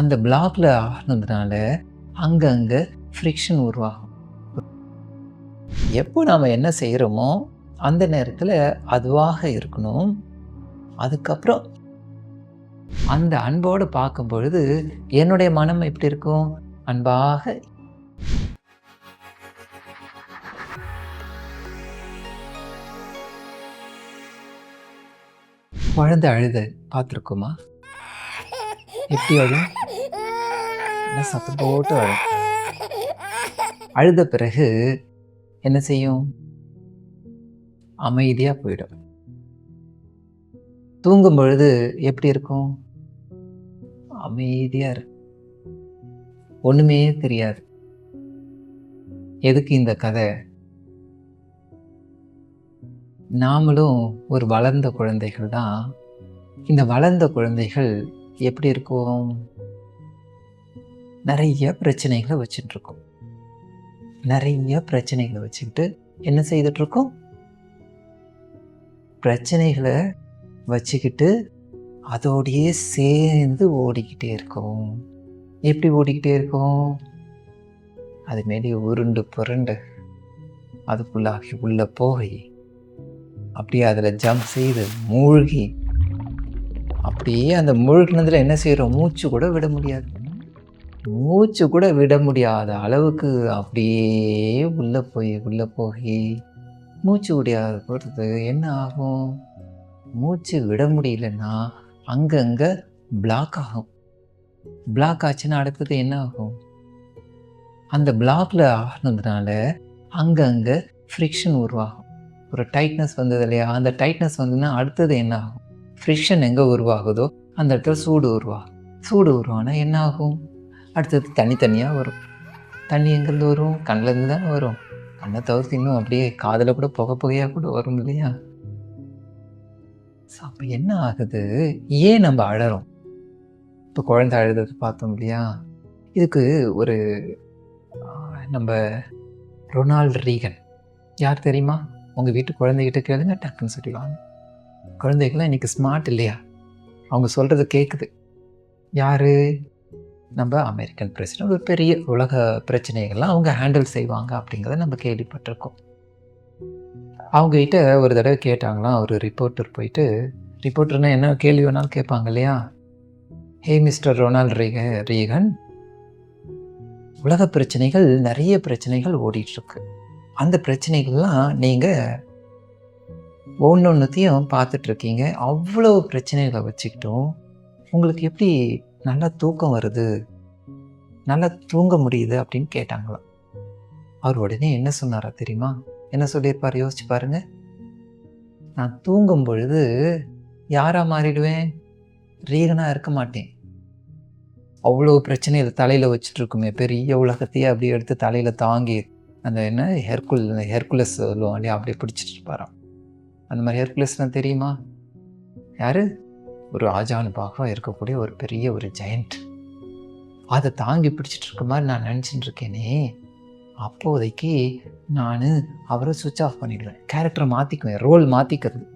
அந்த பிளாக்ல ஆனதுனால அங்கங்கே ஃப்ரிக்ஷன் உருவாகும். எப்போ நாம் என்ன செய்கிறோமோ அந்த நேரத்தில் அதுவாக இருக்கணும். அதுக்கப்புறம் அந்த அன்போடு பார்க்கும் பொழுது என்னுடைய மனம் எப்படி இருக்கும்? அன்பாக குழந்தை அழுத பார்த்துருக்கோமா? எப்படி அழும் என்ன சத்தம் போட்டு அழும் அழுத பிறகு என்ன செய்யும்? அமைதியாக போயிடும். தூங்கும் பொழுது எப்படி இருக்கும்? அமைதியாக இருக்கும் ஒன்றுமே தெரியாது. எதுக்கு இந்த கதை? நாமளும் ஒரு வளர்ந்த குழந்தைகள் தான். இந்த வளர்ந்த குழந்தைகள் எப்படி இருக்கும் நிறைய பிரச்சனைகளை வச்சுட்டு இருக்கோம் நிறைய பிரச்சனைகளை வச்சுக்கிட்டு என்ன செய்துட்டு இருக்கோம் பிரச்சனைகளை வச்சுக்கிட்டு அதோடையே சேர்ந்து ஓடிக்கிட்டே இருக்கோம். எப்படி ஓடிக்கிட்டே இருக்கோம்? அது மேலே உருண்டு புரண்டு அதுக்குள்ளாகி உள்ளே போய் அப்படியே அதில் ஜம்ப் செய்து மூழ்கி அப்படியே அந்த மூழ்கினதில் என்ன செய்கிறோம் மூச்சு கூட விட முடியாது. மூச்சு கூட விட முடியாத அளவுக்கு அப்படியே உள்ளே போய் உள்ளே போய் மூச்சு விடாத பொறுத்து என்ன ஆகும்? மூச்சு விட முடியலன்னா அங்கங்கே பிளாக் ஆகும். பிளாக் ஆச்சுன்னா அடுத்தது என்ன ஆகும்? அந்த பிளாக்ல ஆனதுனால அங்கங்கே ஃப்ரிக்ஷன் உருவாகும். ஒரு டைட்னஸ் வந்தது இல்லையா? அந்த டைட்னஸ் வந்ததுன்னா அடுத்தது என்ன ஆகும்? ஃப்ரிக்ஷன் எங்கே உருவாகுதோ அந்த இடத்துல சூடு உருவாகும். சூடு உருவானா என்ன ஆகும் அடுத்தது தனித்தனியாக தனியாக வரும். தண்ணி எங்கேருந்து வரும்? கண்ணிலேருந்து தானே வரும். கண்ணை தவிர்த்து இன்னும் அப்படியே காதில் கூட புகை புகையாக கூட வரும் இல்லையா? ஸோ அப்போ என்ன ஆகுது? ஏன் நம்ம அழறோம்? இப்போ குழந்தை அழுதது பார்த்தோம் இல்லையா? இதுக்கு ஒரு நம்ம ரொனால்ட் ரீகன். யார் தெரியுமா? உங்கள் வீட்டு குழந்தைகிட்ட கேளுங்க டக்குன்னு சொல்லிடுவாங்க. குழந்தைகள்லாம் இன்றைக்கி ஸ்மார்ட் இல்லையா? அவங்க சொல்கிறது கேட்குது யார்? நம்ம அமெரிக்கன் பிரசிடென்ட் ஒரு பெரிய உலக பிரச்சனைகள்லாம் அவங்க ஹேண்டில் செய்வாங்க அப்படிங்கிறத நம்ம கேள்விப்பட்டிருக்கோம். அவங்ககிட்ட ஒரு தடவை கேட்டாங்களாம் ஒரு ரிப்போர்ட்டர் போயிட்டு ரிப்போர்ட்டர்னால் என்ன கேள்வி வேணாலும் கேட்பாங்க இல்லையா? ஹே மிஸ்டர் ரொனால்ட் ரீக ரீகன் உலக பிரச்சனைகள் நிறைய பிரச்சனைகள் ஓடிட்டுருக்கு அந்த பிரச்சனைகள்லாம் நீங்கள் ஒன்று ஒன்றுத்தையும் பார்த்துட்ருக்கீங்க. அவ்வளோ பிரச்சனைகளை வச்சுக்கிட்டும் உங்களுக்கு எப்படி நல்லா தூக்கம் வருது? நல்லா தூங்க முடியுது அப்படின்னு கேட்டாங்களாம். அவர் உடனே என்ன சொன்னாரா தெரியுமா? என்ன சொல்லியிருப்பார்? யோசிச்சு பாருங்க. நான் தூங்கும் பொழுது யாராக மாறிடுவேன்? ரீகனாக இருக்க மாட்டேன். அவ்வளோ பிரச்சனைகள் தலையில் வச்சுட்ருக்குமே பெரிய உலகத்தையே அப்படியே எடுத்து தலையில் தாங்கி அந்த என்ன? ஹெர்குல் ஹெர்குலஸ் சொல்லுவோம் இல்லையா? அப்படியே பிடிச்சிட்டு இருப்பாராம் அந்த மாதிரி ஹெர்குலஸ்லாம் தெரியுமா? யார்? ஒரு ஆஜானுபாக இருக்கக்கூடிய ஒரு பெரிய ஒரு ஜெயண்ட் அதை தாங்கி பிடிச்சிட்டு இருக்க மாதிரி நான் நினச்சிட்டு இருக்கேனே. அப்போதைக்கு நான் அவரை சுவிட்ச் ஆஃப் பண்ணிடுவேன். கேரக்டரை மாற்றிக்குவேன் ரோல் மாற்றிக்கிறது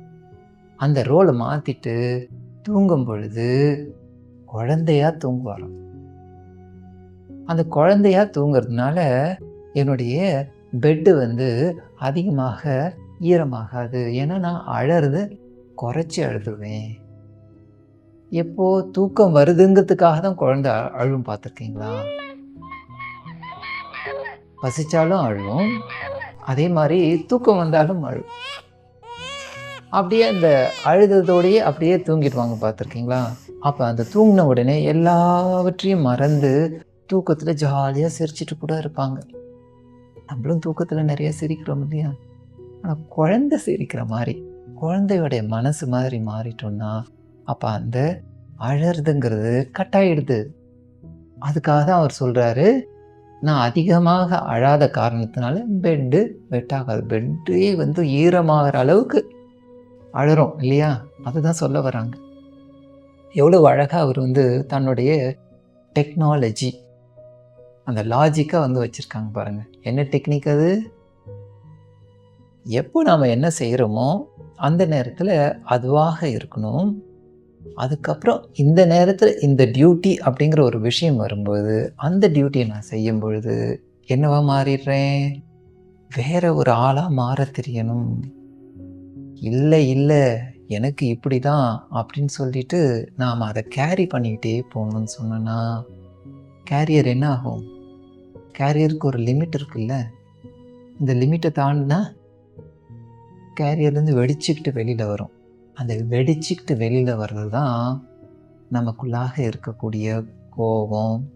அந்த ரோலை மாற்றிட்டு தூங்கும் பொழுது குழந்தையா தூங்குவாராம். அந்த குழந்தையாக தூங்குறதுனால என்னுடைய பெட்டு வந்து அதிகமாக ஈரமாகாது. ஏன்னா நான் அழறது குறைச்சி அழுதுவேன் எப்போ தூக்கம் வருதுங்கிறதுக்காக தான் குழந்தை அழுவும் பார்த்துருக்கீங்களா? பசிச்சாலும் அழுவும். அதே மாதிரி தூக்கம் வந்தாலும் அழும் அப்படியே அந்த அழுததோடையே அப்படியே தூங்கிடுவாங்க பார்த்துருக்கீங்களா? அப்போ அந்த தூங்கின உடனே எல்லாவற்றையும் மறந்து தூக்கத்தில் ஜாலியாக சிரிச்சிட்டு கூட இருப்பாங்க. நம்மளும் தூக்கத்தில் நிறையா சிரிக்கிறோம் இல்லையா? ஆனால் குழந்தை சிரிக்கிற மாதிரி குழந்தையோடைய மனசு மாதிரி மாறிட்டோம்னா அப்போ அந்த அழறதுங்கிறது கட்டாயிடுது. அதுக்காக தான் அவர் சொல்கிறாரு நான் அதிகமாக அழாத காரணத்தினால பெட்டு வெட்டாகாது பெட்டே வந்து ஈரமாகிற அளவுக்கு அழறோம் இல்லையா? அதுதான் சொல்ல வராங்க. எவ்வளோ அழகாக அவர் வந்து தன்னுடைய டெக்னாலஜி அந்த லாஜிக்காக வந்து வச்சுருக்காங்க பாருங்கள் என்ன டெக்னிக் அது? எப்போ நாம் என்ன செய்கிறோமோ அந்த நேரத்தில் அதுவாக இருக்கணும். அதுக்கப்புறம் இந்த நேரத்தில் இந்த டியூட்டி அப்படிங்கிற ஒரு விஷயம் வரும்போது அந்த டியூட்டியை நான் செய்யும் பொழுது என்னவா மாறிடுறேன்? வேற ஒரு ஆளாக மாற தெரியணும். இல்லை இல்லை எனக்கு இப்படி தான் அப்படின்னு சொல்லிட்டு நாம் அதை கேரி பண்ணிக்கிட்டே போகணும்னு சொன்னோன்னா கேரியர் என்ன ஆகும்? கேரியருக்கு ஒரு லிமிட் இருக்குல்ல. இந்த லிமிட்டை தாண்டினா கேரியர்லேருந்து வெடிச்சுக்கிட்டு வெளியில் வரும். அந்த வெடிச்சுக்கிட்டு வெளியில் வர்றது தான் நமக்குள்ளாக இருக்கக்கூடிய கோபம்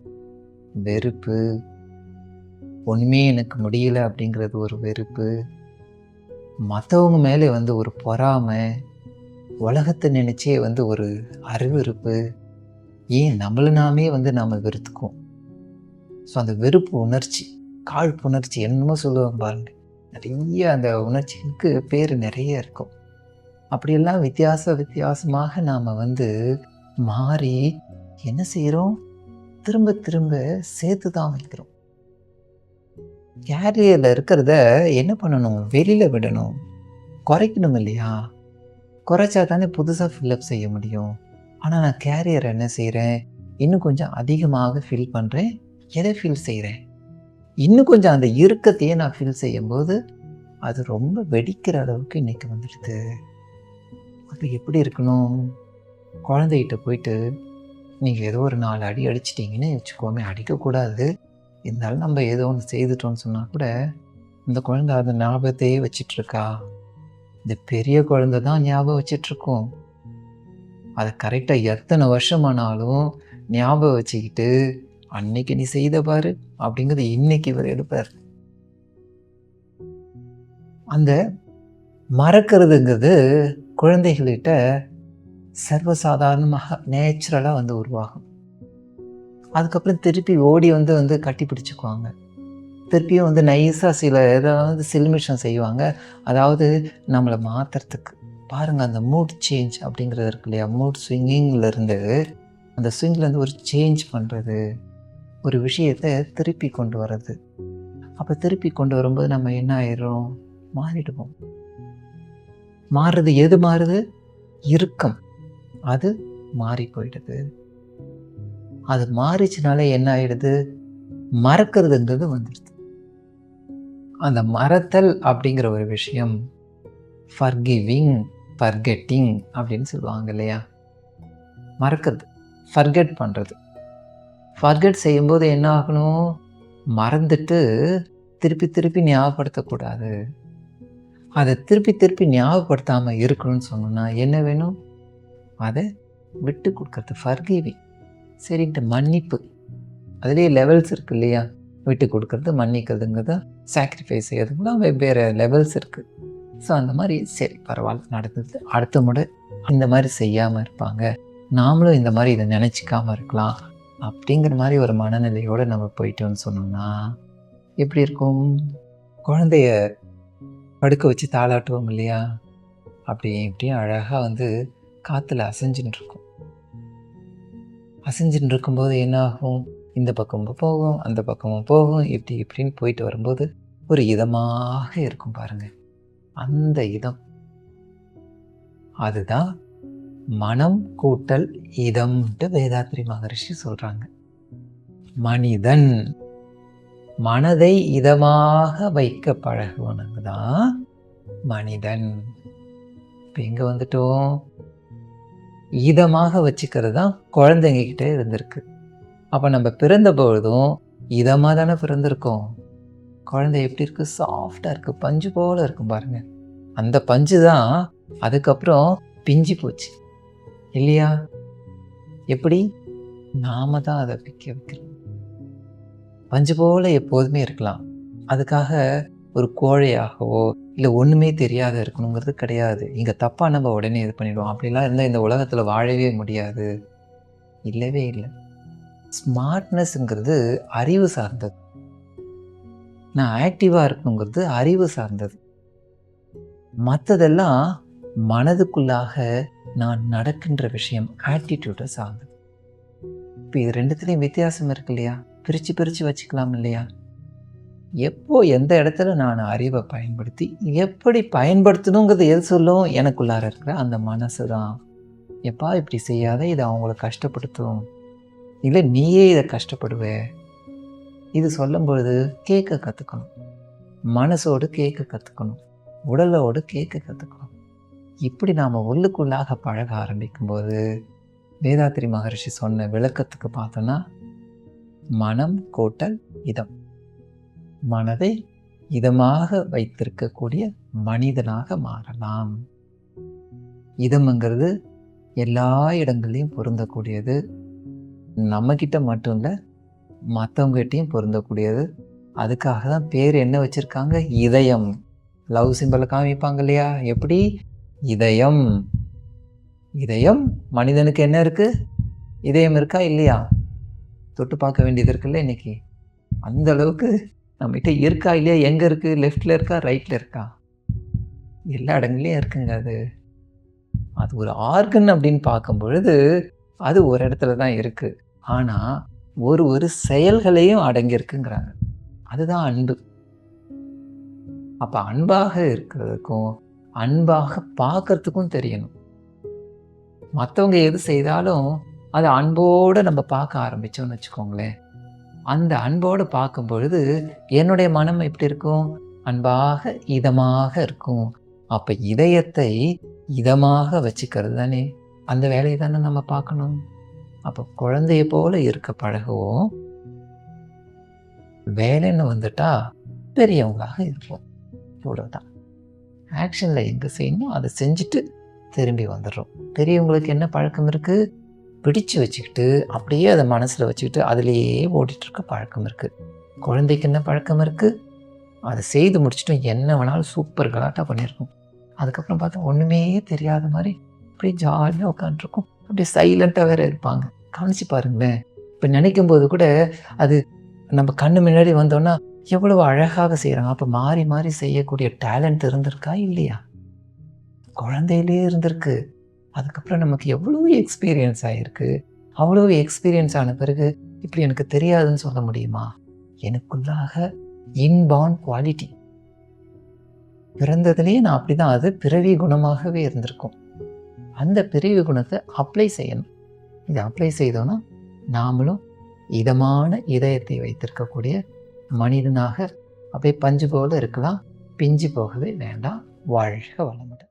வெறுப்பு ஒன்றுமே எனக்கு முடியல அப்படிங்கிறது ஒரு வெறுப்பு மற்றவங்க மேலே வந்து ஒரு பொறாமை உலகத்தை நினச்சே வந்து ஒரு அறிவிருப்பு ஏன் நம்மளை நாமே வந்து நாம் வெறுத்துக்கும் ஸோ அந்த வெறுப்பு உணர்ச்சி காழ்ப்புணர்ச்சி என்னமோ சொல்லுவாங்க பாருங்கள் நிறைய அந்த உணர்ச்சிகளுக்கு பேர் நிறைய இருக்கும். அப்படியெல்லாம் வித்தியாச வித்தியாசமாக நாம் வந்து மாறி என்ன செய்கிறோம் திரும்ப திரும்ப சேர்த்து தான் வைக்கிறோம். கேரியரில் இருக்கிறத என்ன பண்ணணும்? வெளியில் விடணும். குறைக்கணும் இல்லையா? குறைச்சா தானே புதுசாக ஃபில்லப் செய்ய முடியும். ஆனால் நான் கேரியர் என்ன செய்கிறேன் இன்னும் கொஞ்சம் அதிகமாக ஃபில் பண்ணுறேன் எதை ஃபில் செய்கிறேன் இன்னும் கொஞ்சம் அந்த இறுக்கத்தையே நான் ஃபீல் செய்யும்போது அது ரொம்ப வெடிக்கிற அளவுக்கு இன்னைக்கு வந்துடுது. அது எப்படி இருக்கணும்? குழந்தைகிட்ட போயிட்டு நீங்கள் ஏதோ ஒரு நாலு அடி அடிச்சிட்டிங்கன்னு வச்சுக்கோமே அடிக்கக்கூடாது. இருந்தாலும் நம்ம ஏதோ ஒன்று செய்துட்டோம்னு சொன்னால் கூட இந்த குழந்தை அந்த ஞாபகத்தையே வச்சிட்ருக்கா? இந்த பெரிய குழந்தை தான் ஞாபகம் வச்சிட்ருக்கோம். அதை கரெக்டாக எத்தனை வருஷமானாலும் ஞாபகம் வச்சுக்கிட்டு அன்னைக்கு நீ செய்த பாரு அப்படிங்கிறது இன்னைக்கு இவர் எடுப்பார். அந்த மறக்கிறதுங்கிறது குழந்தைகள்கிட்ட சர்வசாதாரணமாக நேச்சுரலாக வந்து உருவாகும். அதுக்கப்புறம் திருப்பி ஓடி வந்து வந்து கட்டி பிடிச்சிக்குவாங்க. திருப்பியும் வந்து நைஸாக சில ஏதாவது சில்மிஷம் செய்வாங்க. அதாவது நம்மளை மாற்றுறதுக்கு பாருங்கள் அந்த மூட் சேஞ்ச் அப்படிங்கிறது இருக்கு இல்லையா? மூட் ஸ்விங்கிங்லேருந்து அந்த ஸ்விங்லேருந்து ஒரு சேஞ்ச் பண்ணுறது ஒரு விஷயத்தை திருப்பி கொண்டு வர்றது. அப்போ திருப்பி கொண்டு வரும்போது நம்ம என்ன ஆயிடுறோம்? மாறிடுவோம். மாறுறது எது மாறுது? இறுக்கம். அது மாறி போயிடுது. அது மாறிச்சுனாலே என்ன ஆயிடுது? மறக்கிறதுங்கிறது வந்துடுது. அந்த மறத்தல் அப்படிங்கிற ஒரு விஷயம் ஃபர்கிவிங் ஃபர்கெட்டிங் அப்படின்னு சொல்லுவாங்க இல்லையா? மறக்கிறது ஃபர்கெட் பண்ணுறது ஃபர்கெட் செய்யும்போது என்ன ஆகணும்? மறந்துட்டு திருப்பி திருப்பி ஞாபகப்படுத்தக்கூடாது. அதை திருப்பி திருப்பி ஞாபகப்படுத்தாமல் இருக்கணும்னு சொன்னோன்னா என்ன வேணும்? அதை விட்டு கொடுக்கறது ஃபர்கிவிங் சரின்ட்டு மன்னிப்பு. அதுலேயே லெவல்ஸ் இருக்குது இல்லையா? விட்டு கொடுக்கறது மன்னிக்கிறதுங்கிறது சாக்ரிஃபைஸ் செய்யறதுக்குலாம் வெவ்வேறு லெவல்ஸ் இருக்குது ஸோ அந்த மாதிரி சரி பரவாயில்ல நடந்தது. அடுத்த முறை இந்த மாதிரி செய்யாமல் இருப்பாங்க. நாமளும் இந்த மாதிரி இதை நினச்சிக்காமல் இருக்கலாம். அப்படிங்கிற மாதிரி ஒரு மனநிலையோடு நம்ம போயிட்டோம்னு சொன்னோம்னா எப்படி இருக்கும்? குழந்தைய படுக்க வச்சு தாளாட்டுவோம் இல்லையா? அப்படி இப்படியும் அழகாக வந்து காற்றுல அசைஞ்சுன்னு இருக்கும். அசைஞ்சுன்னு இருக்கும்போது என்ன ஆகும் இந்த பக்கமும் போகும் அந்த பக்கமும் போகும் இப்படி இப்படின்னு போயிட்டு வரும்போது ஒரு இதமாக இருக்கும் பாருங்கள் அந்த இதம். அதுதான் மனம் கூட்டல் இதம்ட்டு வேதாத்ரி மகரிஷி சொல்கிறாங்க மனிதன் மனதை இதமாக வைக்க பழகுவனுங்க தான் மனிதன். இப்போ எங்கே வந்துட்டோம். இதமாக வச்சுக்கிறது தான் குழந்தைங்க கிட்டே இருந்திருக்கு. அப்போ நம்ம பிறந்த பொழுதும் இதமாக தானே பிறந்திருக்கோம். குழந்தை எப்படி இருக்குது சாஃப்டாக இருக்குது பஞ்சு போல் இருக்கும் பாருங்கள் அந்த பஞ்சு தான் அதுக்கப்புறம் பிஞ்சு போச்சு. இல்லையா? எப்படி? நாம தான் அதை பிக்க வைக்கிறோம். பஞ்சு போல எப்போதுமே இருக்கலாம். அதுக்காக ஒரு கோழையாகவோ இல்லை ஒன்றுமே தெரியாத இருக்கணுங்கிறது கிடையாது. இங்கே தப்பாக நம்ம உடனே இது பண்ணிடுவோம். அப்படிலாம் இருந்தால் இந்த உலகத்தில் வாழவே முடியாது. இல்லவே இல்லை. ஸ்மார்ட்னஸ்ங்கிறது அறிவு சார்ந்தது. நான் ஆக்டிவாக இருக்கணுங்கிறது அறிவு சார்ந்தது. மற்றதெல்லாம் மனதுக்குள்ளாக நான் நடக்கின்ற விஷயம் ஆட்டிடியூட்டை சார்ந்தது இப்போ இது ரெண்டுத்துலேயும் வித்தியாசம் இருக்கு இல்லையா? பிரித்து பிரித்து வச்சுக்கலாம் இல்லையா? எப்போ எந்த இடத்துல நான் அறிவை பயன்படுத்தி எப்படி பயன்படுத்தணுங்கிறது எது சொல்லும்? எனக்குள்ளார இருக்கிற அந்த மனசு தான். எப்பா இப்படி செய்யாத இது அவங்கள கஷ்டப்படுத்தும். இல்லை நீயே இதை கஷ்டப்படுவ. இது சொல்லும்பொழுது கேட்க கற்றுக்கணும் மனசோடு கேட்க கற்றுக்கணும் உடலோடு கேட்க கற்றுக்கணும் இப்படி நாம் உள்ளுக்குள்ளாக பழக ஆரம்பிக்கும்போது வேதாத்திரி மகரிஷி சொன்ன விளக்கத்துக்கு பார்த்தோன்னா மனம் கோட்டல் இதம். மனதை இதமாக வைத்திருக்கக்கூடிய மனிதனாக மாறலாம். இதம்ங்கிறது எல்லா இடங்கள்லையும் பொருந்தக்கூடியது. நம்மக்கிட்ட மட்டும் இல்லை மற்றவங்ககிட்டையும் பொருந்தக்கூடியது. அதுக்காக தான் பேர் என்ன வச்சுருக்காங்க? இதயம். லவ் சிம்பிளை காமிப்பாங்க இல்லையா? எப்படி? இதயம் இதயம் மனிதனுக்கு என்ன இருக்குது இதயம் இருக்கா இல்லையா? தொட்டு பார்க்க வேண்டியது இருக்குல்ல இன்னைக்கு? அந்த அளவுக்கு நம்மகிட்ட இருக்கா இல்லையா? எங்கே இருக்குது லெஃப்டில் இருக்கா? ரைட்டில் இருக்கா? எல்லா இடங்கள்லையும் இருக்குங்க அது. அது ஒரு ஆர்கன் அப்படின்னு பார்க்கும் பொழுது அது ஒரு இடத்துல தான் இருக்குது ஆனால் ஒரு ஒரு செயல்களையும் அடங்கியிருக்குங்கிறாங்க. அதுதான் அன்பு. அப்போ அன்பாக இருக்கிறதுக்கும் அன்பாக பார்க்கறதுக்கும் தெரியணும். மற்றவங்க எது செய்தாலும் அதை அன்போடு நம்ம பார்க்க ஆரம்பித்தோம்னு வச்சுக்கோங்களேன். அந்த அன்போடு பார்க்கும் பொழுது என்னுடைய மனம் எப்படி இருக்கும்? அன்பாக இதமாக இருக்கும். அப்போ இதயத்தை இதமாக வச்சுக்கிறது தானே? அந்த வேலையை தானே நம்ம பார்க்கணும். அப்போ குழந்தைய போல இருக்க பழகுவோம். வேலைன்னு வந்துட்டா பெரியவங்களாக இருப்போம். இவ்வளோதான் ஆக்ஷனில் எங்கே செய்யணும் அதை செஞ்சுட்டு திரும்பி வந்துடுறோம். பெரியவங்களுக்கு என்ன பழக்கம் இருக்குது பிடிச்சு வச்சுக்கிட்டு அப்படியே அதை மனசில் வச்சுக்கிட்டு அதிலேயே ஓடிட்டுருக்க பழக்கம் இருக்குது குழந்தைக்கு என்ன பழக்கம் இருக்குது அதை செய்து முடிச்சுட்டு என்ன வேணாலும் சூப்பர் கலாட்டாக பண்ணியிருக்கோம். அதுக்கப்புறம் பார்த்தா ஒன்றுமே தெரியாத மாதிரி அப்படியே ஜாலியாக உட்காந்துருக்கும் அப்படியே சைலண்ட்டாக வேறு இருப்பாங்க. கவனிச்சு பாருங்களேன். இப்போ நினைக்கும் போது கூட அது நம்ம கண்ணு முன்னாடி வந்தோன்னா எவ்வளவு அழகாக செய்கிறாங்க அப்போ மாறி மாறி செய்யக்கூடிய டேலண்ட் இருந்திருக்கா? இல்லையா? குழந்தையிலே இருந்திருக்கு. அதுக்கப்புறம் நமக்கு எவ்வளோ எக்ஸ்பீரியன்ஸ் ஆகிருக்கு அவ்வளோ எக்ஸ்பீரியன்ஸ் ஆன பிறகு இப்படி எனக்கு தெரியாதுன்னு சொல்ல முடியுமா? எனக்குள்ளாக இன்பான் குவாலிட்டி பிறந்ததுலேயே நான் அப்படி தான் அது பிறவி குணமாகவே இருந்திருக்கும். அந்த பிறவி குணத்தை அப்ளை செய்யணும். இதை அப்ளை செய்தோன்னா நாமளும் இதமான இதயத்தை வைத்திருக்கக்கூடிய மனிதனாக அப்படியே பஞ்சு போல இருக்கலாம். பிஞ்சு போகவே வேண்டாம். வாழ்க வளமுடன்.